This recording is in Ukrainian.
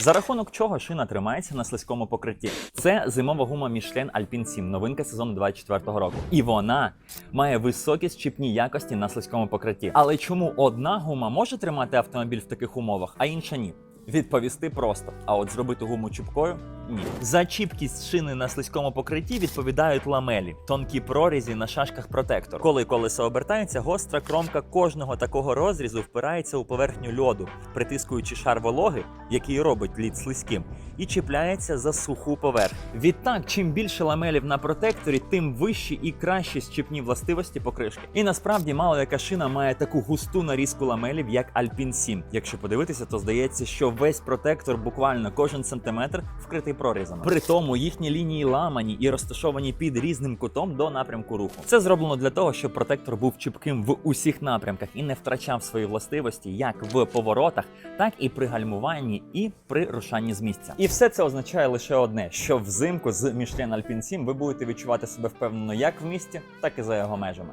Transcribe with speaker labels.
Speaker 1: За рахунок чого шина тримається на слизькому покритті. Це зимова гума Michelin Alpine 7, новинка сезону 24 року. І вона має високі щіпні якості на слизькому покритті. Але чому одна гума може тримати автомобіль в таких умовах, а інша ні? Відповісти просто. А от зробити гуму чіпкою ні. За чіпкість шини на слизькому покритті відповідають ламелі, тонкі прорізі на шашках протектор. Коли колесо обертається, гостра кромка кожного такого розрізу впирається у поверхню льоду, притискуючи шар вологи, який робить лід слизьким, і чіпляється за суху поверхню. Відтак, чим більше ламелів на протекторі, тим вищі і кращі щепні властивості покришки. І насправді мало яка шина має таку густу нарізку ламелів, як Alpine 7. Якщо подивитися, то здається, що весь протектор, буквально кожен сантиметр, вкритий прорізами. При тому їхні лінії ламані і розташовані під різним кутом до напрямку руху. Це зроблено для того, щоб протектор був чіпким в усіх напрямках і не втрачав свої властивості як в поворотах, так і при гальмуванні і при рушанні з місця. І все це означає лише одне: що взимку з Michelin Alpine 7 ви будете відчувати себе впевнено як в місті, так і за його межами.